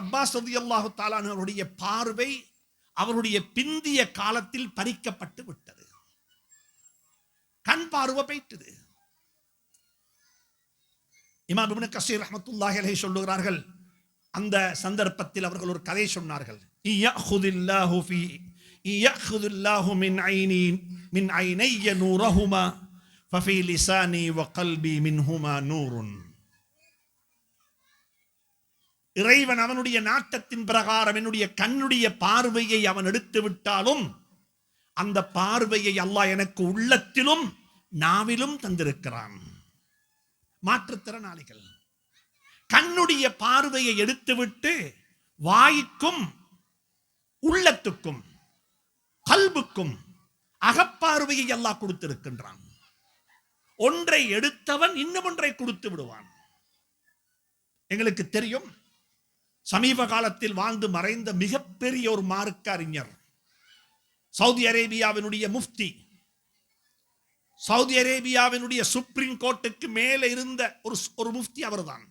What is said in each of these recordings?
Abbas ரதி அல்லாஹு தாலானுடைய பார்வை அவருடைய பிந்திய காலத்தில் பறிக்கப்பட்டு விட்டது. கண் பார்வை போயிட்டது. இமாம் கசீர் ரஹ்மத்துல்லாஹி அலைஹி சொல்லுகிறார்கள் அந்த சந்தர்ப்பத்தில் அவர்கள் ஒரு கதை சொன்னார்கள். இயஹுதில்லாஹு ஃபி இயஹுதில்லாஹு மின் ஐனி மின் ஐனைய நூரஹுமா ஃபஃபி லிசானி வ கல்பி மின்ஹுமா நூருன். இறைவன் அவனுடைய நாட்டத்தின் பிரகாரம் என்னுடைய கண்ணுடைய பார்வையை அவன் எடுத்து விட்டாலும் அந்த பார்வையை அல்லாஹ் எனக்கு உள்ளத்திலும் நாவிலும் தந்திருக்கிறான். மாற்றுத்திறனாளிகள் கண்ணுடைய பார்வையை எடுத்துவிட்டு வாய்க்கும் உள்ளத்துக்கும் கல்புக்கும் அகப்பார்வையை எல்லாம் கொடுத்திருக்கின்றான். ஒன்றை எடுத்தவன் இன்னும் ஒன்றை கொடுத்து விடுவான். எங்களுக்கு தெரியும் சமீப காலத்தில் வாழ்ந்து மறைந்த மிகப்பெரிய ஒரு மார்க்க அறிஞர் சவுதி அரேபியாவினுடைய முஃப்தி சவுதி அரேபியாவினுடைய சுப்ரீம் கோர்ட்டுக்கு மேலே இருந்த ஒரு ஒரு முஃப்தி அவர்தான்.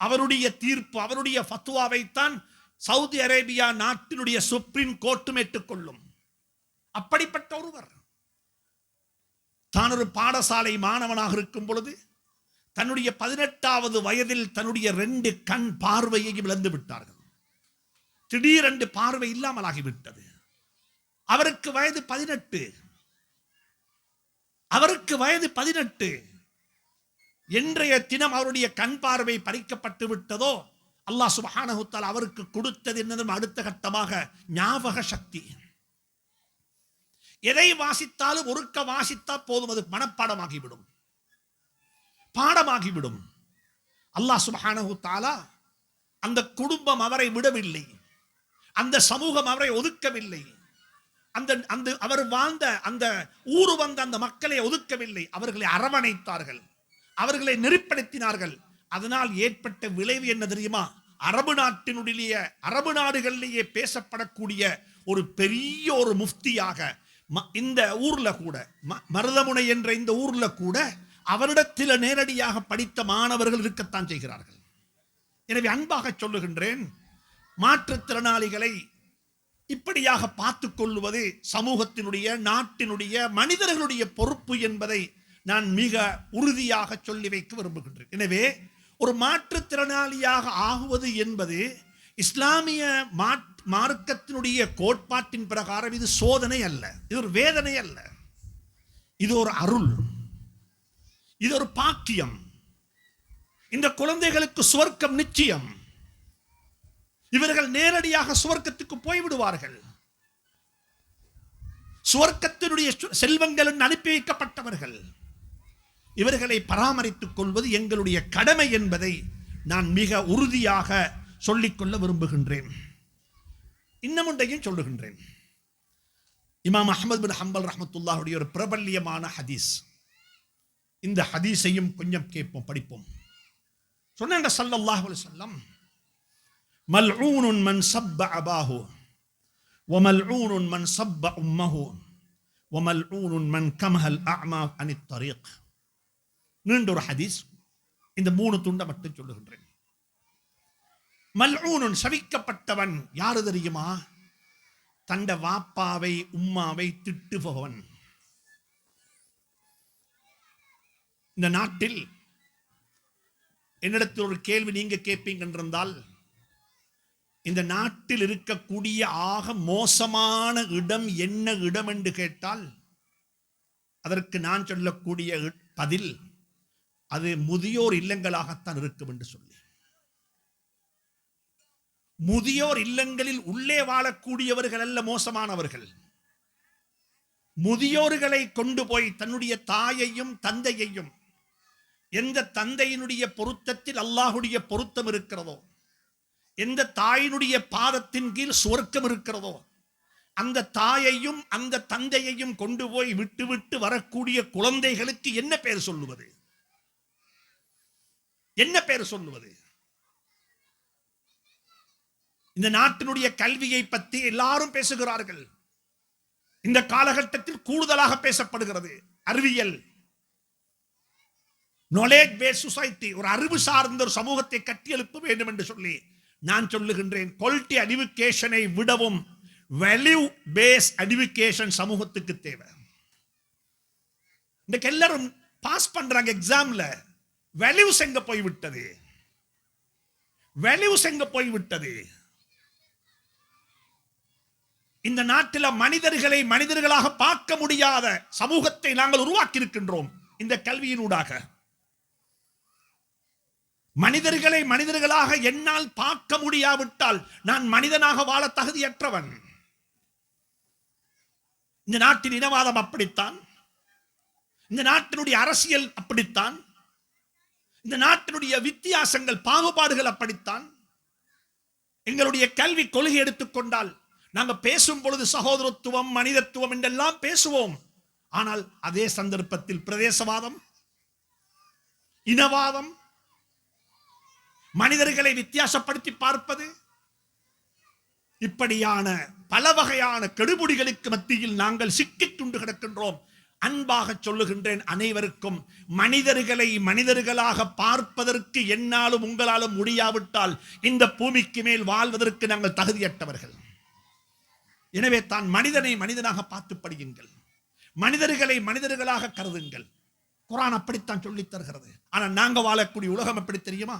அவருடைய தீர்ப்பு அவருடைய ஃபத்துவாவைத்தான் சவுதி அரேபியா நாட்டினுடைய சுப்ரீம் கோர்ட்டும் ஏற்றுக்கொள்ளும். அப்படிப்பட்ட ஒருவர். தான் ஒரு பாடசாலை மாணவனாக இருக்கும் பொழுது தன்னுடைய பதினெட்டாவது வயதில் தன்னுடைய ரெண்டு கண் பார்வையையும் இழந்து விட்டார்கள். திடீரென்று பார்வை இல்லாமல் ஆகிவிட்டது அவருக்கு வயது பதினெட்டு. அவருக்கு வயது பதினெட்டு. இன்றைய தினம் அவருடைய கண் பார்வை பறிக்கப்பட்டு விட்டதோ அல்லாஹ் சுபஹானகுத்தால் அவருக்கு கொடுத்தது என்னதும் அடுத்த கட்டமாக ஞாபக சக்தி. எதை வாசித்தாலும் ஒருக்க வாசித்தா போதும் அது மனப்பாடமாகிவிடும். பாடமாகிவிடும். அல்லாஹ் சுபஹானஹு தாலா அந்த குடும்பம் அவரை விடவில்லை. அந்த சமூகம் அவரை ஒதுக்கவில்லை. அந்த அந்த அவர் வாழ்ந்த அந்த ஊர் வந்த அந்த மக்களை ஒதுக்கவில்லை. அவர்களை அரவணைத்தார்கள். அவர்களை நெருப்படுத்தினார்கள் அதனால் ஏற்பட்ட விளைவு என்ன தெரியுமா? அரபு நாட்டினுடைய அரபு நாடுகளிலேயே பேசப்படக்கூடிய ஒரு பெரிய ஒரு முஃப்தியாக ம- இந்த ஊர்ல கூட ம- மருதமுனை என்ற இந்த ஊர்ல கூட அவரிடத்தில் நேரடியாக படித்த மாணவர்கள் இருக்கத்தான் செய்கிறார்கள். எனவே அன்பாக சொல்லுகின்றேன் மாற்றுத்திறனாளிகளை இப்படியாக பார்த்து கொள்வது சமூகத்தினுடைய நாட்டினுடைய மனிதர்களுடைய பொறுப்பு என்பதை நான் மிக உறுதியாக சொல்லி வைக்க விரும்புகின்றேன். எனவே ஒரு மாற்றுத்திறனாளியாக ஆகுவது என்பது இஸ்லாமிய மார்க்கத்தினுடைய கோட்பாட்டின் பிரகாரம் இது சோதனை அல்ல இது ஒரு வேதனை அல்ல. இது ஒரு அருள். இது ஒரு பாக்கியம். இந்த குழந்தைகளுக்கு சுவர்க்கம் நிச்சயம். இவர்கள் நேரடியாக சுவர்க்கத்துக்கு போய்விடுவார்கள். சுவர்க்கத்தினுடைய செல்வங்கள் அனுப்பி வைக்கப்பட்டவர்கள். இவர்களை பராமரித்துக் கொள்வது எங்களுடைய கடமை என்பதை நான் மிக உறுதியாக சொல்லிக்கொள்ள விரும்புகின்றேன். இன்னமுண்டையும் சொல்லுகின்றேன். இமாம் அஹமது பின் ஹம்பல் ரஹமத்துல்லாவுடைய ஒரு பிரபல்யமான ஹதீஸ். இந்த ஹதீஸையும் கொஞ்சம் கேட்போம் படிப்போம். சொன்னாங்க சல்லல்லாஹ் சொல்லம் மல்ஊனுன் மன் சப்ப அபாஹு ஒமல்ஊனுன் மன் சப்ப உம்மஹு ஒமல்ஊனுன் மன் கமஹல் அமா அனி தரீக். நீண்ட ஒரு ஹதீஸ். இந்த மூணு துண்டை மட்டும் சொல்லுகின்றேன். மல்ஊனுன் சவிக்கப்பட்டவன் யாரு தெரியுமா? தண்ட வாப்பாவை உம்மாவை திட்டுபவன். இந்த நாட்டில் என்னிடத்தில் ஒரு கேள்வி நீங்க கேட்பீங்க என்றிருந்தால் இந்த நாட்டில் இருக்கக்கூடிய ஆக மோசமான இடம் என்ன இடம் என்று கேட்டால் அதற்கு நான் சொல்லக்கூடிய பதில் அது முதியோர் இல்லங்களாகத்தான் இருக்கும் என்று சொல்லி. முதியோர் இல்லங்களில் உள்ளே வாழக்கூடியவர்கள் அல்ல மோசமானவர்கள். முதியோர்களை கொண்டு போய் தன்னுடைய தாயையும் தந்தையையும் எந்த தந்தையினுடைய பொருத்தத்தில் அல்லாஹுடைய பொருத்தம் இருக்கிறதோ எந்த தாயினுடைய பாதத்தின் கீழ் சுவர்க்கம் இருக்கிறதோ அந்த தாயையும் அந்த தந்தையையும் கொண்டு போய் விட்டு விட்டு வரக்கூடிய குழந்தைகளுக்கு என்ன பெயர் சொல்லுவது? என்ன பெயர் சொல்லுவது? இந்த நாட்டினுடைய கல்வியை பற்றி எல்லாரும் பேசுகிறார்கள். இந்த காலகட்டத்தில் கூடுதலாக பேசப்படுகிறது அறிவியல். நாலேஜ் பேஸ் சொசைட்டி ஒரு அறிவு சார்ந்த ஒரு சமூகத்தை கட்டியெழுப்ப வேண்டும் என்று சொல்லி நான் சொல்லுகின்றேன். குவாலிட்டி அடிவிகேஷனை விடவும் வேல்யூ பேஸ் அடிவிகேஷன் சமூகத்துக்கு தேவை. இன்னைக்கு எல்லாரும் பாஸ் பண்றாங்க எக்ஸாம்ல வேல்யூஸ் எங்க போய் விட்டது? வேல்யூஸ் எங்க போய் விட்டது? இந்த நாட்டில் மனிதர்களை மனிதர்களாக பார்க்க முடியாத சமூகத்தை நாங்கள் உருவாக்கி இருக்கின்றோம் இந்த கல்வியினூடாக. மனிதர்களை மனிதர்களாக என்னால் பார்க்க முடியாவிட்டால் நான் மனிதனாக வாழ தகுதியற்றவன். இந்த நாட்டின் இனவாதம் அப்படித்தான். இந்த நாட்டினுடைய அரசியல் அப்படித்தான். இந்த நாட்டினுடைய வித்தியாசங்கள் பாகுபாடுகள் அப்படித்தான். எங்களுடைய கல்வி கொள்கை எடுத்துக்கொண்டால் நாங்கள் பேசும் பொழுது சகோதரத்துவம் மனிதத்துவம் என்றெல்லாம் பேசுவோம். ஆனால் அதே சந்தர்ப்பத்தில் பிரதேசவாதம் இனவாதம் மனிதர்களை வித்தியாசப்படுத்தி பார்ப்பது? இப்படியான பல வகையான கெடுபுடிகளுக்கு மத்தியில் நாங்கள் சிக்கி துண்டு கிடக்கின்றோம். அன்பாக சொல்லுகின்றேன் அனைவருக்கும் மனிதர்களை மனிதர்களாக பார்ப்பதற்கு என்னாலும் உங்களாலும் முடியாவிட்டால் இந்த பூமிக்கு மேல் வாழ்வதற்கு நாங்கள் தகுதியற்றவர்கள். எனவே தான் மனிதனை மனிதனாக பார்த்து படியுங்கள். மனிதர்களை மனிதர்களாக கருதுங்கள். குரான் அப்படித்தான் சொல்லித் தருகிறது. ஆனால் நாங்க வாழக்கூடிய உலகம் எப்படி தெரியுமா?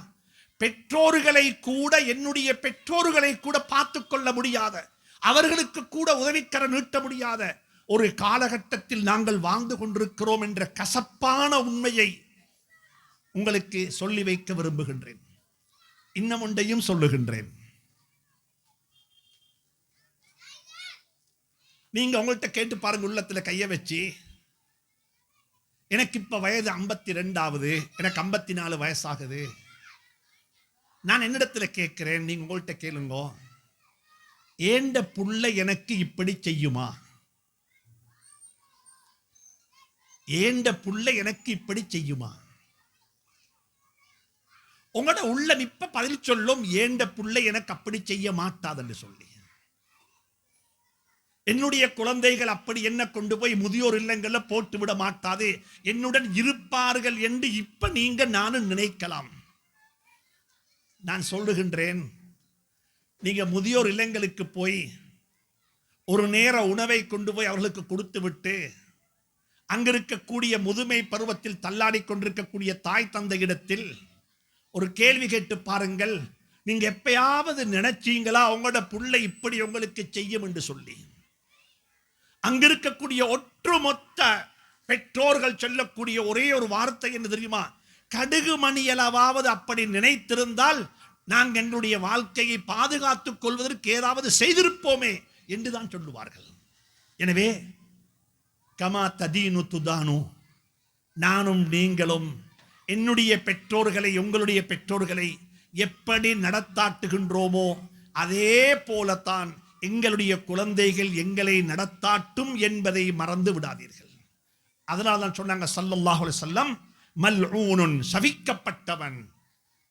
பெற்றோர்களை கூட என்னுடைய பெற்றோர்களை கூட பார்த்து கொள்ள முடியாத அவர்களுக்கு கூட உதவிக்கர நீட்ட முடியாத ஒரு காலகட்டத்தில் நாங்கள் வாழ்ந்து கொண்டிருக்கிறோம் என்ற கசப்பான உண்மையை உங்களுக்கு சொல்லி வைக்க விரும்புகின்றேன். இன்னும் ஒன்றையும் சொல்லுகின்றேன். நீங்க உங்கள்கிட்ட கேட்டு பாருங்க உள்ளத்துல கைய வச்சு. எனக்கு இப்ப வயது ஐம்பத்தி ரெண்டாவது எனக்கு ஐம்பத்தி நாலு வயசாகுது. நான் என்னிடத்துல கேட்குறேன் நீங்கள் உங்கள்கிட்ட கேளுங்க. ஏண்ட புள்ள எனக்கு இப்படி செய்யுமா? ஏண்ட புள்ள எனக்கு இப்படி செய்யுமா? உங்களோட உள்ள நிப்ப பதில் சொல்லும் ஏண்ட புள்ள எனக்கு அப்படி செய்ய மாட்டாதுன்னு சொல்லி. என்னுடைய குழந்தைகள் அப்படி என்ன கொண்டு போய் முதியோர் இல்லங்களில் போட்டு விட மாட்டாது. என்னுடன் இருப்பார்கள் என்று இப்ப நீங்க நானும் நினைக்கலாம். நான் சொல்லுகின்றேன். நீங்கள் முதியோர் இல்லங்களுக்கு போய் ஒரு நேர உணவை கொண்டு போய் அவர்களுக்கு கொடுத்து விட்டு இருக்கக்கூடிய முதுமை பருவத்தில் தள்ளாடி கொண்டிருக்கக்கூடிய தாய் தந்தையிடத்தில் ஒரு கேள்வி கேட்டு பாருங்கள். நீங்கள் எப்பயாவது நினைச்சீங்களா உங்களோட புள்ளை இப்படி உங்களுக்கு செய்யும் என்று சொல்லி. அங்கிருக்கக்கூடிய இருக்கக்கூடிய ஒட்டுமொத்த பெற்றோர்கள் சொல்லக்கூடிய ஒரே ஒரு வார்த்தை என்ன தெரியுமா? கடுகு மணியளவாவது அப்படி நினைத்திருந்தால் நாங்கள் எங்களுடைய வாழ்க்கையை பாதுகாத்துக் கொள்வதற்கு ஏதாவது செய்திருப்போமே என்றுதான் சொல்லுவார்கள். எனவே கமா ததீனு துதானு நானும் நீங்களும் என்னுடைய பெற்றோர்களை உங்களுடைய பெற்றோர்களை எப்படி நடத்தாட்டுகின்றோமோ அதே போலத்தான் எங்களுடைய குழந்தைகள் எங்களை நடத்தாட்டும் என்பதை மறந்து விடாதீர்கள். அதனால் தான் சொன்னாங்க சல்லல்லாஹு செல்லம் மல் ஊனுன் சவிக்கப்பட்டவன்.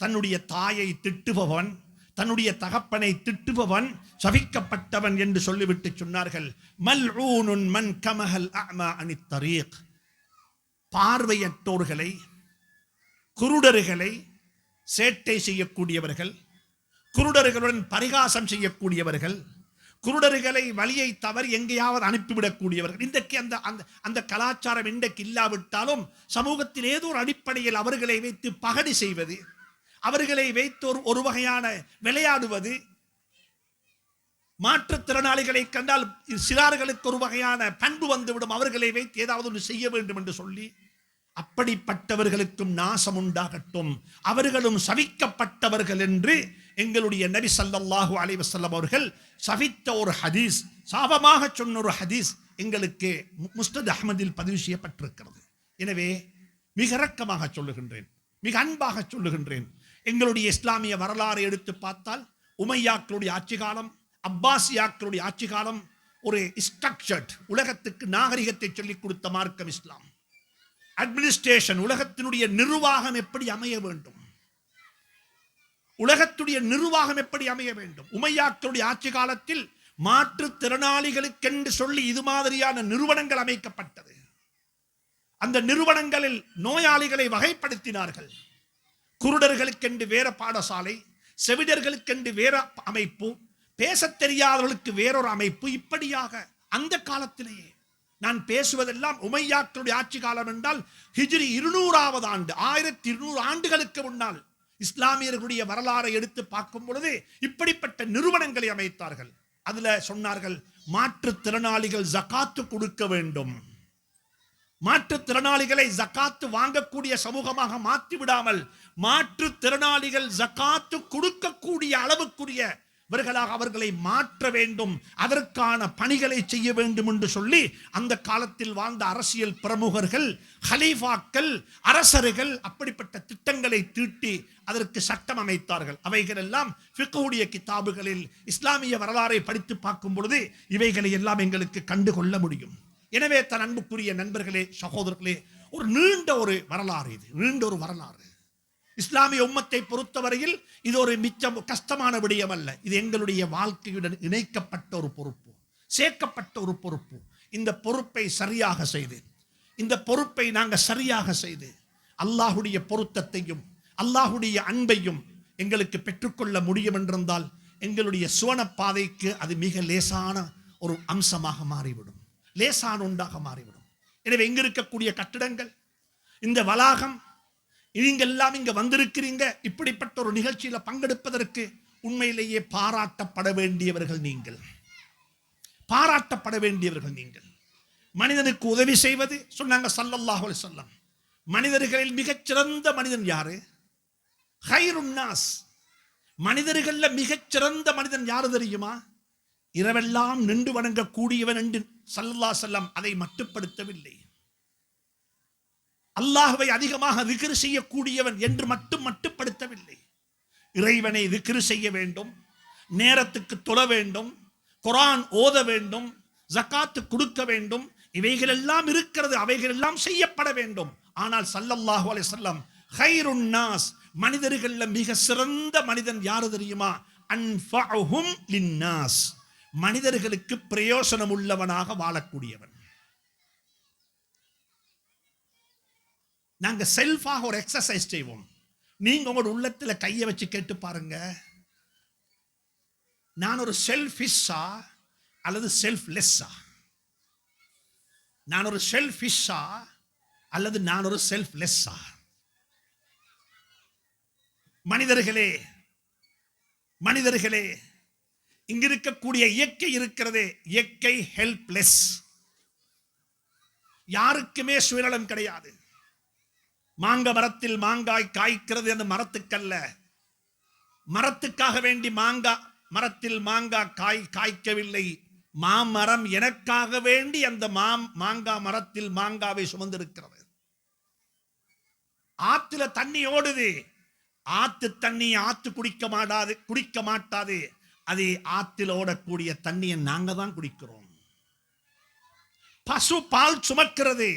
தன்னுடைய தாயை திட்டுபவன் தன்னுடைய தகப்பனை திட்டுபவன் சபிக்கப்பட்டவன் என்று சொல்லிவிட்டு சொன்னார்கள். மல்ஊனுன் மன் கமஹல் அமா அனி தரீக். பார்வையற்றோர்களை குருடர்களை சேட்டை செய்யக்கூடியவர்கள் குருடர்களுடன் பரிகாசம் செய்யக்கூடியவர்கள் குருடர்களை வழியை தவறி எங்கேயாவது அனுப்பிவிடக்கூடியவர்கள். இன்றைக்கு அந்த அந்த அந்த கலாச்சாரம் இன்றைக்கு இல்லாவிட்டாலும் சமூகத்தில் ஏதோ ஒரு அடிப்படையில் அவர்களை வைத்து பகடி செய்வது அவர்களை வைத்து ஒரு ஒரு வகையான விளையாடுவது. மாற்றுத்திறனாளிகளை கண்டால் சிறார்களுக்கு ஒரு வகையான பண்பு வந்துவிடும். அவர்களை வைத்து ஏதாவது ஒன்று செய்ய வேண்டும் என்று சொல்லி அப்படிப்பட்டவர்களுக்கும் நாசம் உண்டாகட்டும். அவர்களும் சவிக்கப்பட்டவர்கள் என்று எங்களுடைய நபி சல்லாஹூ அலைவசல்லம் அவர்கள் சவித்த ஒரு ஹதீஸ் சாபமாக சொன்ன ஒரு ஹதீஸ் எங்களுக்கு முஸ்தத் அஹமதில் பதிவு செய்யப்பட்டிருக்கிறது. எனவே மிக இரக்கமாக சொல்லுகின்றேன். மிக அன்பாக சொல்லுகின்றேன். எங்களுடைய இஸ்லாமிய வரலாறு எடுத்து பார்த்தால் உமையாக்களுடைய ஆட்சி காலம் அப்பாசியாக்களுடைய ஆட்சி காலம் ஒரு ஸ்ட்ரக்சர்ட் உலகத்துக்கு நாகரிகத்தை சொல்லிக் கொடுத்த மார்க்கம் இஸ்லாம். அட்மினிஸ்ட்ரேஷன் உலகத்தினுடைய நிர்வாகம் எப்படி அமைய வேண்டும்? உலகத்துடைய நிர்வாகம் எப்படி அமைய வேண்டும்? உமையாக்களுடைய ஆட்சி காலத்தில் மாற்றுத்திறனாளிகளுக்கென்று சொல்லி இது மாதிரியான நிறுவனங்கள் அமைக்கப்பட்டது. அந்த நிறுவனங்களில் நோயாளிகளை வகைப்படுத்தினார்கள். குருடர்களுக்கென்று வேற பாடசாலை செவிடர்களுக்கென்று வேற அமைப்பு பேசத் தெரியாதவர்களுக்கு வேறொரு அமைப்பு. இப்படியாக அந்த காலத்திலேயே நான் பேசுவதெல்லாம் உமையாக்களுடைய ஆட்சி காலம் என்றால் ஹிஜ்ரி இருநூறாவது ஆண்டு ஆயிரத்தி இருநூறு ஆண்டுகளுக்கு முன்னால் இஸ்லாமியர்களுடைய வரலாறை எடுத்து பார்க்கும் பொழுது இப்படிப்பட்ட நிறுவனங்களை அமைத்தார்கள். அதுல சொன்னார்கள் மாற்றுத்திறனாளிகள் ஜகாத்து கொடுக்க வேண்டும். மாற்றுத்திறனாளிகளை ஜக்காத்து வாங்கக்கூடிய சமூகமாக மாற்றி விடாமல் மாற்றுத்திறனாளிகள் ஜக்காத்து கொடுக்கக்கூடிய அளவுக்குரிய இவர்களாக அவர்களை மாற்ற வேண்டும் அதற்கான பணிகளை செய்ய வேண்டும் என்று சொல்லி அந்த காலத்தில் வாழ்ந்த அரசியல் பிரமுகர்கள் ஹலீஃபாக்கள் அரசர்கள் அப்படிப்பட்ட திட்டங்களை தீட்டி அதற்கு சட்டம் அமைத்தார்கள். அவைகள் எல்லாம் ஃபிக்குடைய கிதாபுகளில் இஸ்லாமிய வரலாறை படித்து பார்க்கும் பொழுது இவைகளை எல்லாம் எங்களுக்கு கண்டுகொள்ள முடியும். எனவே தன் அன்புக்குரிய நண்பர்களே சகோதரர்களே ஒரு நீண்ட ஒரு வரலாறு இது நீண்ட ஒரு வரலாறு. இஸ்லாமிய உம்மத்தை பொறுத்தவரையில் இது ஒரு மிச்சம் கஷ்டமான விடயம் அல்ல. இது எங்களுடைய வாழ்க்கையுடன் இணைக்கப்பட்ட ஒரு பொறுப்பு சேர்க்கப்பட்ட ஒரு பொறுப்பு. இந்த பொறுப்பை சரியாக செய்து இந்த பொறுப்பை நாங்கள் சரியாக செய்து அல்லாஹுடைய பொருத்தத்தையும் அல்லாஹுடைய அன்பையும் எங்களுக்கு பெற்றுக்கொள்ள முடியும் என்றிருந்தால் எங்களுடைய சுவன பாதைக்கு அது மிக லேசான ஒரு அம்சமாக மாறிவிடும். லேசான உண்டாக மாறிவிடும். எனவே எங்க இருக்கக்கூடிய கட்டிடங்கள் இந்த வளாகம் நீங்க எல்லாம் இங்க வந்திருக்கிறீங்க இப்படிப்பட்ட ஒரு நிகழ்ச்சியில பங்கெடுப்பதற்கு உண்மையிலேயே பாராட்டப்பட வேண்டியவர்கள் நீங்கள். பாராட்டப்பட வேண்டியவர்கள் நீங்கள். மனிதனுக்கு உதவி செய்வது சொன்னாங்க சல்லல்லாஹு சொல்லம் மனிதர்களில் மிகச்சிறந்த மனிதன் யாரு? ஹைருன்னாஸ் மனிதர்கள்ல மிகச்சிறந்த மனிதன் யாரு தெரியுமா? இரவெல்லாம் நின்று வணங்கக்கூடியவன் என்று சல்லல்லா செல்லம் அதை மட்டுப்படுத்தவில்லை. அல்லாஹுவை அதிகமாக திக்ரு செய்யக்கூடியவன் என்று மட்டும் மட்டுப்படுத்தவில்லை. இறைவனை திக்ரு செய்ய வேண்டும் நேரத்துக்கு தொழ வேண்டும் குரான் ஓத வேண்டும் ஜக்காத்து கொடுக்க வேண்டும் இவைகளெல்லாம் இருக்கிறது அவைகளெல்லாம் செய்யப்பட வேண்டும். ஆனால் சல்லல்லாஹு அலை வஸல்லம் ஹைருன்னாஸ் மனிதர்களில் மனிதர்கள்ல மிக சிறந்த மனிதன் யாரு தெரியுமா? அன்ஃபஹும் லின்னாஸ் மனிதர்களுக்கு பிரயோசனம் உள்ளவனாக வாழக்கூடியவன். நாங்க செல்ஃபாக ஒரு எக்ஸசைஸ் செய்வோம். நீங்க உங்களோட உள்ளத்துல கையை வச்சு கேட்டு பாருங்க. நான் ஒரு செல்ஃபிஷா அல்லது செல்ஃப்லெஸ்ஸா நான் ஒரு செல்ஃபிஷா அல்லது நான் ஒரு செல்ஃப்லெஸ்ஸா மனிதர்களே மனிதர்களே இங்க இருக்கக்கூடிய இயற்கை இருக்கிறதே இயற்கை ஹெல்ப்லெஸ் யாருக்குமே சுயநலம் கிடையாது. மாங்க மரத்தில் மாங்காய் காய்க்கிறது அந்த மரத்துக்கல்ல. மரத்துக்காக வேண்டி மாங்காய் மரத்தில் மாங்காய் காய் காய்க்கவில்லை. மாமரம் எனக்காக வேண்டி அந்த மாம் மாங்காய் மரத்தில் மாங்காவை சுமந்திருக்கிறது. ஆத்துல தண்ணி ஓடுது. ஆத்து தண்ணி ஆத்து குடிக்க மாட்டாது குடிக்க மாட்டாது. அது ஆத்தில் ஓடக்கூடிய தண்ணியை நாங்க தான் குடிக்கிறோம் பசு பால் சுமக்கிறது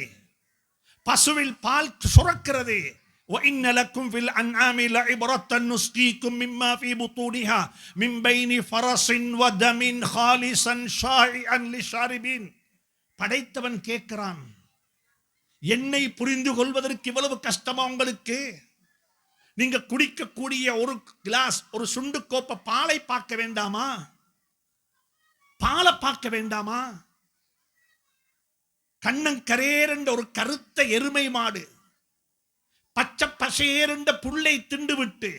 பசுவில் பால் சுரக்கிறது وإن لكم في الأنعام لعبرة نسقيكم مما في بطونها من بين فرس ودم خالصا شائعا للشاربين படைத்தவன் கேட்கிறான் என்னை புரிந்து கொள்வதற்கு இவ்வளவு கஷ்டமா உங்களுக்கு நீங்க குடிக்கக்கூடிய ஒரு கிளாஸ் ஒரு சுண்டு கோப்ப பாலை பார்க்க வேண்டாமா? பாலை பார்க்க வேண்டாமா? கண்ணங்கரேரண்ட ஒரு கருத்த எருமை மாடு பச்சை பசேரண்ட புல்லை திண்டு விட்டு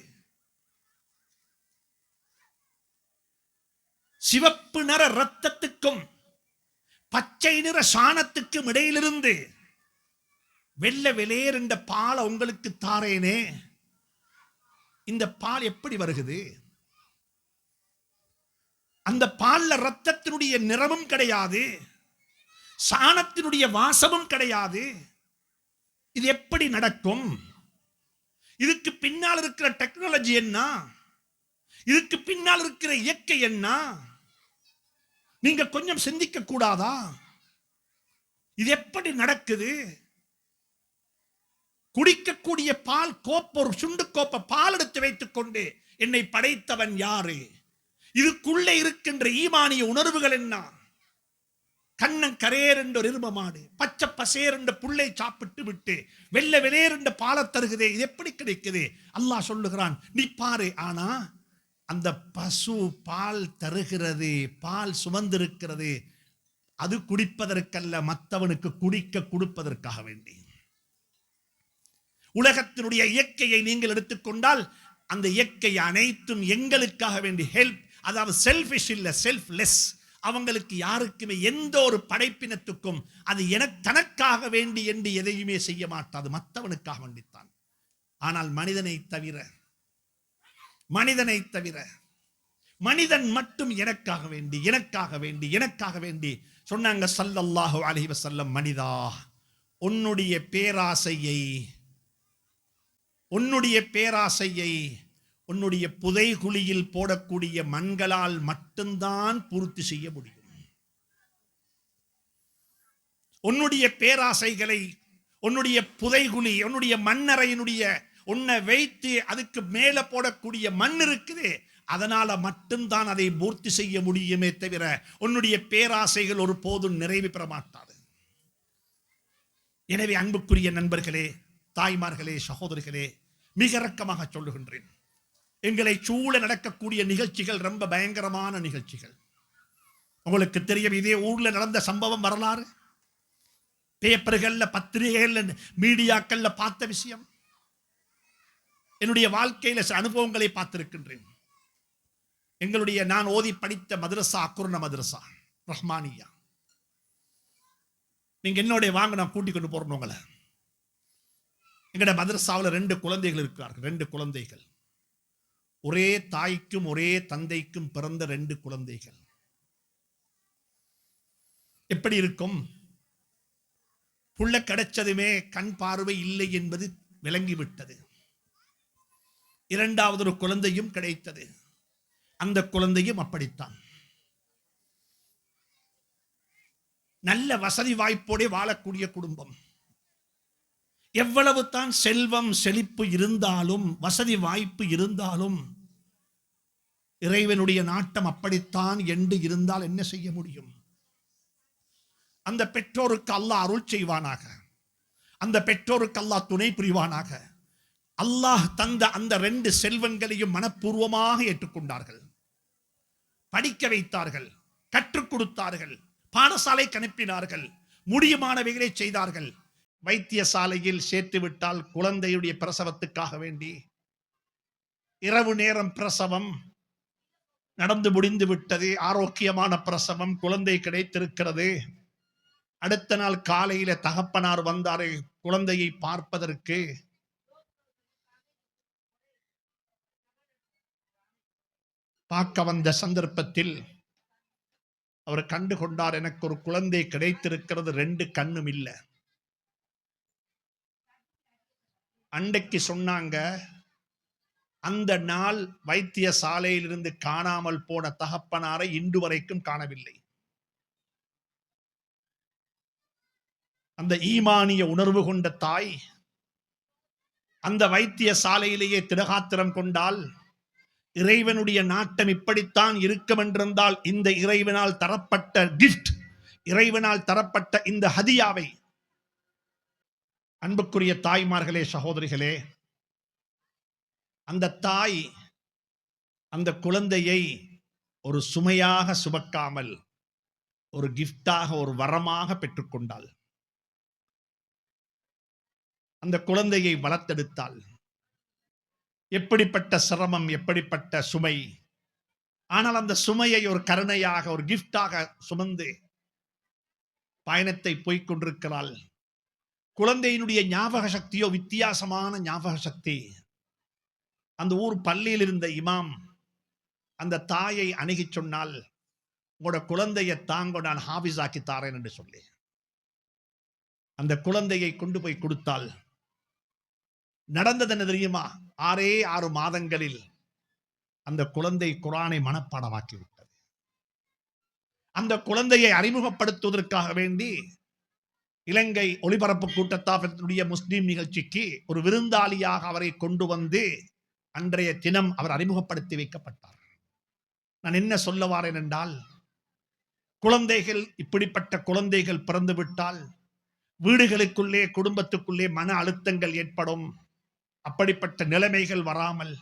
சிவப்பு நிற ரத்தத்துக்கும் பச்சை நிற சாணத்துக்கும் இடையிலிருந்து வெள்ள வெளியேறின்ற பாலை உங்களுக்கு தாரேனே. இந்த பால் எப்படி வருகுது? அந்த பால்ல ரத்தத்தினுடைய நிறமும் கிடையாது. சாணத்தினுடைய வாசமும் கிடையாது. இது எப்படி நடக்கும்? இதுக்கு பின்னால் இருக்கிற டெக்னாலஜி என்ன? இதுக்கு பின்னால் இருக்கிற இயற்கை என்ன? நீங்க கொஞ்சம் சிந்திக்க கூடாதா இது எப்படி நடக்குது? குடிக்கக்கூடிய பால் கோப்ப ஒரு சுண்டு கோப்ப பால் எடுத்து வைத்துக் கொண்டு என்னை படைத்தவன் யாரு? இதுக்குள்ளே இருக்கின்ற ஈமானிய உணர்வுகள் என்ன? கண்ணன் கரேரென்ற ஒரு எரும மாடு பச்சை பசேரென்ற புல்லை சாப்பிட்டு விட்டு வெள்ளை வெளியேறென்ற பாலை தருகுதே இது எப்படி கிடைக்குது? அல்லாஹ் சொல்லுகிறான் நீ பாரு ஆனா அந்த பசு பால் தருகிறது பால் சுமந்திருக்கிறது அது குடிப்பதற்கல்ல மற்றவனுக்கு குடிக்க கொடுப்பதற்காக வேண்டி. உலகத்தினுடைய இயற்கையை நீங்கள் எடுத்துக்கொண்டால் அந்த இயற்கை அனைத்தும் எங்களுக்காக வேண்டி ஹெல்ப் அதாவது செல்ஃபிஷ் இல்ல செல்ஃப்லெஸ் அவங்களுக்கு யாருக்குமே எந்த ஒரு படைப்பினத்துக்கும் அது என தனக்காக வேண்டி என்று எதையுமே செய்ய மாட்டாது. மற்றவனுக்காக வேண்டித்தான். ஆனால் மனிதனை தவிர மனிதனை தவிர மனிதன் மட்டும் எனக்காக வேண்டி எனக்காக வேண்டி எனக்காக வேண்டி சொன்னாங்க சல்லல்லாஹு அலஹி வசல்லம் மனிதா உன்னுடைய பேராசையை உன்னுடைய பேராசையை உன்னுடைய புதைகுழியில் போடக்கூடிய மண்களால் மட்டும்தான் பூர்த்தி செய்ய முடியும். உன்னுடைய பேராசைகளை உன்னுடைய புதைகுழி உன்னுடைய மண்ணறையினுடைய உன்னை வைத்து அதுக்கு மேலே போடக்கூடிய மண் இருக்குது அதனால் மட்டும்தான் அதை பூர்த்தி செய்ய முடியுமே தவிர உன்னுடைய பேராசைகள் ஒரு போதும் நிறைவு பெற மாட்டாது. எனவே அன்புக்குரிய நண்பர்களே தாய்மார்களே சகோதரிகளே மிக இறக்கமாக சொல்லுகின்றேன். எங்களை சூழ நடக்கக்கூடிய நிகழ்ச்சிகள் ரொம்ப பயங்கரமான நிகழ்ச்சிகள். உங்களுக்கு தெரியும் இதே ஊரில் நடந்த சம்பவம் வரலாறு? பேப்பர்களில் பத்திரிகைகளில் மீடியாக்களில் பார்த்த விஷயம்? என்னுடைய வாழ்க்கையில் சில அனுபவங்களை பார்த்திருக்கின்றேன். எங்களுடைய நான் ஓதி படித்த மதரசா அக்குர்ண மதரசா ரஹ்மானியா. நீங்கள் என்னோடைய வாங்க நான் கூட்டிக் கொண்டு போகிறோம் உங்களை. எங்கட மதரசாவில் ரெண்டு குழந்தைகள் இருக்கிறார்கள் ரெண்டு குழந்தைகள். ஒரே தாய்க்கும் ஒரே தந்தைக்கும் பிறந்த ரெண்டு குழந்தைகள். எப்படி இருக்கும்? புள்ள கிடைச்சதுமே கண் பார்வை இல்லை என்பது விளங்கிவிட்டது இரண்டாவது ஒரு குழந்தையும் கிடைத்தது. அந்த குழந்தையும் அப்படித்தான். நல்ல வசதி வாய்ப்போടെ வாழக்கூடிய குடும்பம். எவ்வளவு தான் செல்வம் செழிப்பு இருந்தாலும் வசதி வாய்ப்பு இருந்தாலும் இறைவனுடைய நாட்டம் அப்படித்தான் என்று இருந்தால் என்ன செய்ய முடியும்? அந்த பெற்றோருக்கு அல்லாஹ் அருள் செய்வானாக. அந்த பெற்றோருக்கு அல்லாஹ் துணை புரிவானாக. அல்லாஹ் தந்த அந்த ரெண்டு செல்வங்களையும் மனப்பூர்வமாக ஏற்றுக்கொண்டார்கள். படிக்க வைத்தார்கள் கற்றுக் கொடுத்தார்கள் பாடசாலை அனுப்பினார்கள் முடியுமானவைகளை செய்தார்கள். வைத்தியசாலையில் சேர்த்து விட்டால் குழந்தையுடைய பிரசவத்துக்காக வேண்டி. இரவு நேரம் பிரசவம். நடந்து முடிந்து விட்டது. ஆரோக்கியமான பிரசவம். குழந்தை கிடைத்திருக்கிறது. அடுத்த நாள் காலையில தகப்பனார் வந்தாரு குழந்தையை பார்ப்பதற்கு. பார்க்க வந்த சந்தர்ப்பத்தில் அவர் கண்டு கொண்டார் எனக்கு ஒரு குழந்தை கிடைத்திருக்கிறது. ரெண்டு கண்ணும் இல்லை. அண்டைக்கு சொன்னாங்க அந்த நாள் வைத்திய சாலையிலிருந்து காணாமல் போன தகப்பனாரை இன்று வரைக்கும் காணவில்லை. அந்த ஈமானிய உணர்வு கொண்ட தாய் அந்த வைத்திய சாலையிலேயே திடகாத்திரம் கொண்டால் இறைவனுடைய நாட்டம் இப்படித்தான் இருக்கும் என்றிருந்தால் இந்த இறைவனால் தரப்பட்ட கிஃப்ட் இறைவனால் தரப்பட்ட இந்த ஹதியாவை அன்புக்குரிய தாய்மார்களே சகோதரிகளே அந்த தாய் அந்த குழந்தையை ஒரு சுமையாக சுமக்காமல் ஒரு கிஃப்டாக ஒரு வரமாக பெற்றுக்கொண்டாள். அந்த குழந்தையை வளர்த்தெடுத்தாள். எப்படிப்பட்ட சிரமம் எப்படிப்பட்ட சுமை? ஆனால் அந்த சுமையை ஒரு கருணையாக ஒரு கிஃப்டாக சுமந்து பயணத்தை போய்க் கொண்டிருக்கிறாள். குழந்தையினுடைய ஞாபக சக்தியோ வித்தியாசமான ஞாபக சக்தி. அந்த ஊர் பள்ளியில் இருந்த இமாம் அந்த தாயை அணுகி சொன்னால் உங்களோட குழந்தையை தாங்க நான் ஹாபிஸ் ஆக்கி தாரேன் என்று சொல்லி. அந்த குழந்தையை கொண்டு போய் கொடுத்தால் நடந்தது என்ன தெரியுமா? ஆறே ஆறு மாதங்களில் அந்த குழந்தை குரானை மனப்பாடமாக்கி விட்டது அந்த குழந்தையை அறிமுகப்படுத்துவதற்காக வேண்டி இலங்கை ஒளிபரப்பு கூட்டத்தாபத்தினுடைய முஸ்லீம் நிகழ்ச்சிக்கு ஒரு விருந்தாளியாக அவரை கொண்டு வந்து அன்றைய தினம் அவர் அறிமுகப்படுத்தி வைக்கப்பட்டார். நான் என்ன சொல்ல வாரேன் என்றால் குழந்தைகள் இப்படிப்பட்ட குழந்தைகள் பிறந்துவிட்டால் வீடுகளுக்குள்ளே குடும்பத்துக்குள்ளே மன அழுத்தங்கள் ஏற்படும். அப்படிப்பட்ட நிலைமைகள் வராமல்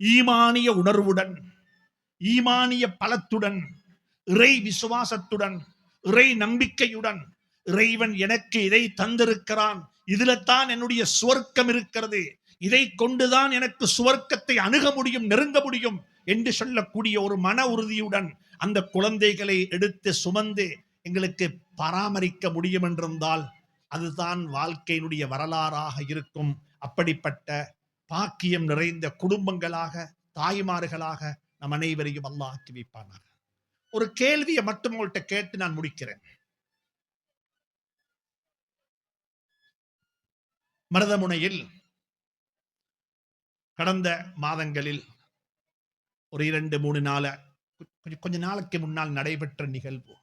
ஈமானிய உணர்வுடன் ஈமானிய பலத்துடன் இறை விசுவாசத்துடன் இறை நம்பிக்கையுடன் இறைவன் எனக்கு இதை தந்திருக்கிறான். இதுல தான் என்னுடைய சுவர்க்கம் இருக்கிறது. இதை கொண்டுதான் எனக்கு சுவர்க்கத்தை அணுக முடியும் நெருங்க முடியும் என்று சொல்லக்கூடிய ஒரு மன உறுதியுடன் அந்த குழந்தைகளை எடுத்து சுமந்து எங்களுக்கு பராமரிக்க முடியும் என்றிருந்தால் அதுதான் வாழ்க்கையினுடைய வரலாறாக இருக்கும். அப்படிப்பட்ட பாக்கியம் நிறைந்த குடும்பங்களாக தாய்மார்களாக நம் அனைவரையும் அல்லாக்கி வைப்பானாக. ஒரு கேள்வியை மட்டும் உங்கள்கிட்ட கேட்டு நான் முடிக்கிறேன். மருதமுனையில் கடந்த மாதங்களில் ஒரு இரண்டு மூணு நாள கொஞ்ச- கொஞ்ச நாளைக்கு முன்னால் நடைபெற்ற நிகழ்வு.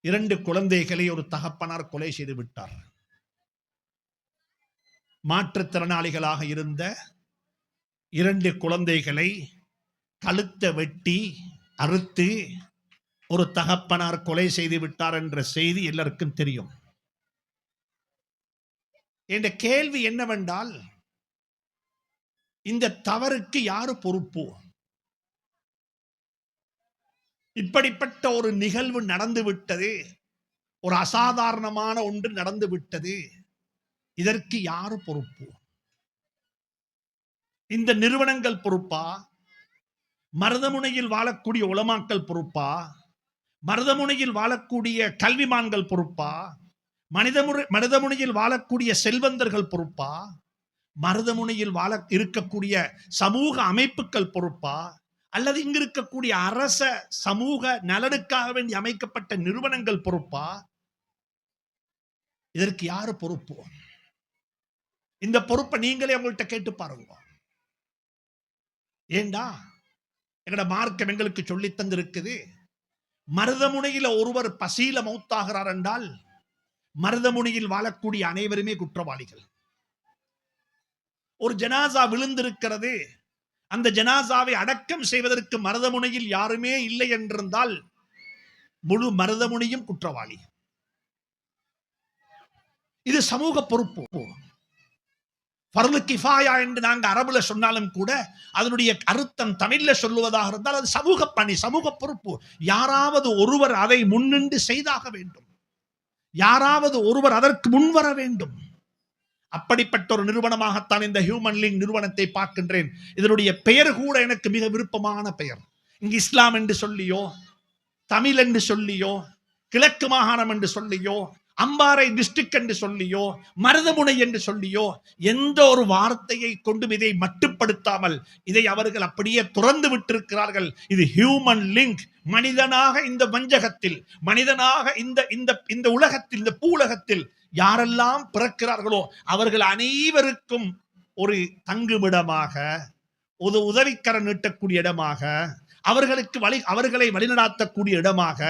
இரண்டு குழந்தைகளை ஒரு தகப்பனார் கொலை செய்து விட்டார். மாற்றுத்திறனாளிகளாக இருந்த இரண்டு குழந்தைகளை கழுத்த வெட்டி அறுத்து ஒரு தகப்பனார் கொலை செய்து விட்டார் என்ற செய்தி எல்லாருக்கும் தெரியும். என்ற கேள்வி என்னவென்றால் இந்த தவறுக்கு யாரு பொறுப்பு? இப்படிப்பட்ட ஒரு நிகழ்வு நடந்து விட்டது ஒரு அசாதாரணமான ஒன்று நடந்து விட்டது இதற்கு யாரு பொறுப்பு? இந்த நிறுவனங்கள் பொறுப்பா? மருதமுனையில் வாழக்கூடிய உளமாக்கல் பொறுப்பா? மருதமுனையில் வாழக்கூடிய கல்விமான்கள் பொறுப்பா? மனிதமுறை மனிதமுனையில் வாழக்கூடிய செல்வந்தர்கள் பொறுப்பா? மருதமுனையில் வாழ இருக்கக்கூடிய சமூக அமைப்புகள் பொறுப்பா? அல்லது இங்கு இருக்கக்கூடிய அரச சமூக நலனுக்காக வேண்டி அமைக்கப்பட்ட நிறுவனங்கள் பொறுப்பா? இதற்கு யாரு பொறுப்பு? இந்த பொறுப்பை நீங்களே அவங்கள்ட்ட கேட்டு பாருங்க. ஏண்டா? எங்கட மார்க்கம் எங்களுக்கு சொல்லி தந்திருக்குது. மருதமுனையில ஒருவர் பசியில மௌத்தாகிறார் என்றால் மருதமுனையில் வாழக்கூடிய அனைவருமே குற்றவாளிகள். ஒரு ஜனாசா விழுந்திருக்கிறது அந்த ஜனாசாவை அடக்கம் செய்வதற்கு மருதமுனையில் யாருமே இல்லை என்றிருந்தால் முழு மருதமுனியும் குற்றவாளி. இது சமூக பொறுப்பு. ஃபர்லு கிஃபாயா என்று நாங்க அரபுல சொன்னாலும் கூட அதனுடைய அர்த்தம் தமிழ்ல சொல்லுவதாக இருந்தால் அது சமூக பணி சமூக பொறுப்பு. யாராவது ஒருவர் அதை முன்னின்று செய்தாக வேண்டும். யாராவது ஒருவர் அதற்கு முன்வர வேண்டும். அப்படிப்பட்ட ஒரு நிறுவனமாகத்தான் இந்த ஹியூமன் லிங்க் நிறுவனத்தை பார்க்கின்றேன். இதனுடைய பெயர் கூட எனக்கு மிக விருப்பமான பெயர். இங்கு இஸ்லாம் என்று சொல்லியோ தமிழ் என்று சொல்லியோ கிழக்கு மாகாணம் என்று சொல்லியோ அம்பாறை டிஸ்ட்ரிக்ட் என்று சொல்லியோ மருதமுனை என்று சொல்லியோ எந்த ஒரு வார்த்தையை கொண்டும் இதை மட்டுப்படுத்தாமல் இதை அவர்கள் அப்படியே துறந்து விட்டிருக்கிறார்கள். இது ஹியூமன் லிங்க் மனிதனாக இந்த வஞ்சகத்தில் மனிதனாக இந்த இந்த இந்த உலகத்தில் இந்த பூலகத்தில் யாரெல்லாம் பிறக்கிறார்களோ அவர்கள் அனைவருக்கும் ஒரு தங்குமிடமாக ஒரு உதவிக்கரம் நீட்டக்கூடிய இடமாக அவர்களுக்கு வழி அவர்களை வழிநடாத்தக்கூடிய இடமாக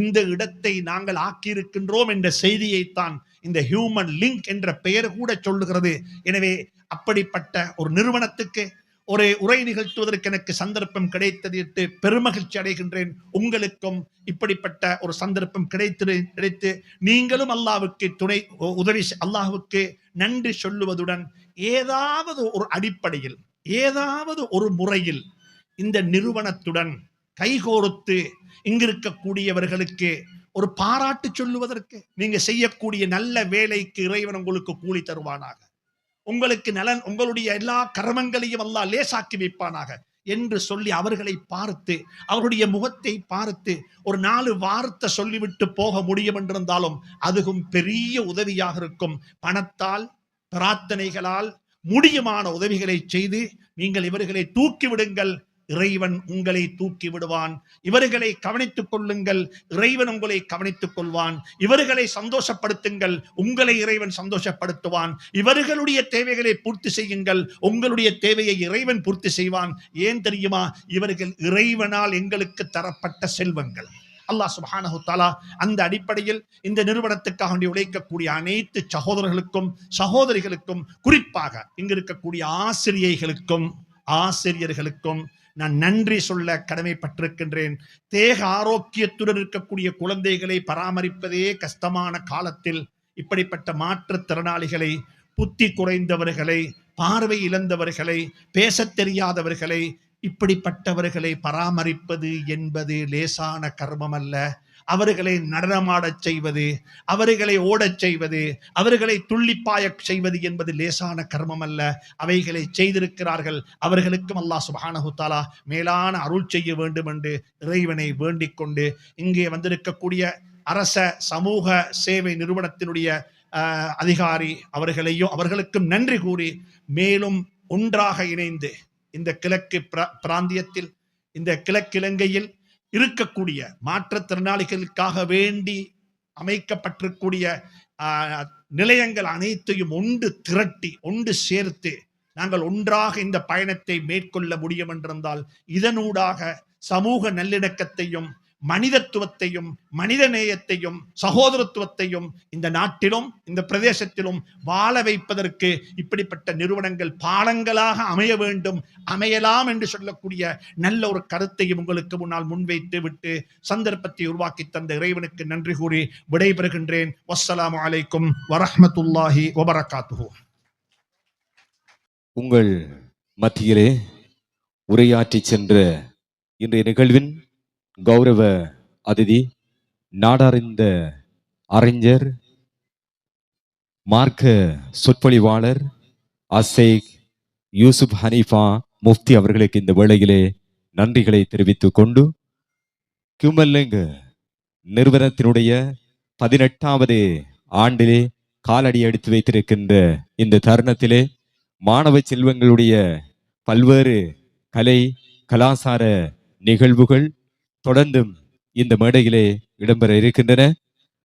இந்த இடத்தை நாங்கள் ஆக்கியிருக்கின்றோம் என்ற செய்தியைத்தான் இந்த ஹியூமன் லிங்க் என்ற பெயர் கூட சொல்லுகிறது. எனவே அப்படிப்பட்ட ஒரு நிறுவனத்துக்கு ஒரு உரை நிகழ்த்துவதற்கு எனக்கு சந்தர்ப்பம் கிடைத்தது பெருமகிழ்ச்சி அடைகின்றேன். உங்களுக்கும் இப்படிப்பட்ட ஒரு சந்தர்ப்பம் கிடைத்து கிடைத்து நீங்களும் அல்லாவுக்கு துணை உதவி அல்லாஹுக்கு நன்றி சொல்லுவதுடன் ஏதாவது ஒரு அடிப்படையில் ஏதாவது ஒரு முறையில் இந்த நிறுவனத்துடன் கைகோர்த்து இங்கிருக்கக்கூடியவர்களுக்கு ஒரு பாராட்டு சொல்லுவதற்கு நீங்க செய்யக்கூடிய நல்ல வேலைக்கு இறைவன் உங்களுக்கு கூலி தருவானாக. உங்களுக்கு நலன் உங்களுடைய எல்லா கர்மங்களையும் அல்லாஹ் லேசாக்கி வைப்பானாக என்று சொல்லி அவர்களை பார்த்து அவருடைய முகத்தை பார்த்து ஒரு நாலு வார்த்தை சொல்லிவிட்டு போக முடியும் என்றிருந்தாலும் அதுவும் பெரிய உதவியாக இருக்கும். பணத்தால் பிரார்த்தனைகளால் முடியுமான உதவிகளை செய்து நீங்கள் இவர்களை தூக்கி விடுங்கள். இறைவன் உங்களை தூக்கி விடுவான். இவர்களை கவனித்துக் கொள்ளுங்கள். இறைவன் உங்களை கவனித்துக் கொள்வான். இவர்களை சந்தோஷப்படுத்துங்கள். உங்களை இறைவன் சந்தோஷப்படுத்துவான். இவர்களுடைய தேவைகளை பூர்த்தி செய்யுங்கள். உங்களுடைய தேவையை இறைவன் பூர்த்தி செய்வான். ஏன் தெரியுமா? இவர்கள் இறைவனால் எங்களுக்கு தரப்பட்ட செல்வங்கள். அல்லாஹ் சுப்ஹானஹு தஆலா அந்த அடிப்படையில் இந்த நிறுவனத்துக்காக வேண்டி உழைக்கக்கூடிய அனைத்து சகோதரர்களுக்கும் சகோதரிகளுக்கும் குறிப்பாக இங்கு இருக்கக்கூடிய ஆசிரியைகளுக்கும் ஆசிரியர்களுக்கும் நான் நன்றி சொல்ல கடமைப்பட்டிருக்கின்றேன். தேக ஆரோக்கியத்துடன் இருக்கக்கூடிய குழந்தைகளை பராமரிப்பதே கஷ்டமான காலத்தில் இப்படிப்பட்ட மாற்றுத்திறனாளிகளை புத்தி குறைந்தவர்களை பார்வை இழந்தவர்களை பேசத் தெரியாதவர்களை இப்படிப்பட்டவர்களை பராமரிப்பது என்பது லேசான கர்மம் அல்ல அவர்களை நடனமாடச் செய்வது அவர்களை ஓடச் செய்வது அவர்களை துள்ளிப்பாயச் செய்வது என்பது லேசான கர்மம் அல்ல அவைகளை செய்திருக்கிறார்கள். அவர்களுக்கும் அல்லாஹ் சுபானஹுத்தாலா மேலான அருள் செய்ய வேண்டும் என்று இறைவனை வேண்டிக் கொண்டு இங்கே வந்திருக்கக்கூடிய அரச சமூக சேவை நிறுவனத்தினுடைய அதிகாரி அவர்களையும் அவர்களுக்கும் நன்றி கூறி மேலும் ஒன்றாக இணைந்து இந்த கிழக்கு பிராந்தியத்தில் இந்த கிழக்கிழங்கையில் இருக்கக்கூடிய மாற்றுத்திறனாளிகளுக்காக வேண்டி அமைக்கப்பட்டிருக்கூடிய நிலையங்கள் அனைத்தையும் ஒன்று திரட்டி ஒன்று சேர்த்து நாங்கள் ஒன்றாக இந்த பயணத்தை மேற்கொள்ள முடியும் என்றிருந்தால் இதனூடாக சமூக நல்லிணக்கத்தையும் மனிதத்துவத்தையும் மனிதநேயத்தையும் சகோதரத்துவத்தையும் இந்த நாட்டிலும் இந்த பிரதேசத்திலும் வாழ வைப்பதற்கு இப்படிப்பட்ட நிறுவனங்கள் பாலங்களாக அமைய வேண்டும் அமையலாம் என்று சொல்லக்கூடிய நல்ல ஒரு கருத்தையும் உங்களுக்கு முன்னால் முன்வைத்து விட்டு சந்தர்ப்பத்தை உருவாக்கி தந்த இறைவனுக்கு நன்றி கூறி விடைபெறுகின்றேன். வசலாம் அலைக்கும் வரஹமத்துல்லாஹி வபரகாத்துஹு. உங்கள் மத்தியிலே உரையாற்றி சென்ற இன்றைய நிகழ்வின் கௌரவ அதிதி நாடறிந்த அறிஞர் மார்க்க சொற்பொழிவாளர் அசேக் யூசுப் ஹனீஃபா முஃப்தி அவர்களுக்கு இந்த வேளையிலே நன்றிகளை தெரிவித்துக் கொண்டு கியூமல்லிங் நிறுவனத்தினுடைய பதினெட்டாவது ஆண்டிலே காலடி எடுத்து வைத்திருக்கின்ற இந்த தருணத்திலே மாணவ செல்வங்களுடைய பல்வேறு கலை கலாசார நிகழ்வுகள் தொடர்ந்தும் இந்த மேடையிலே இடம்பெற இருக்கின்றன.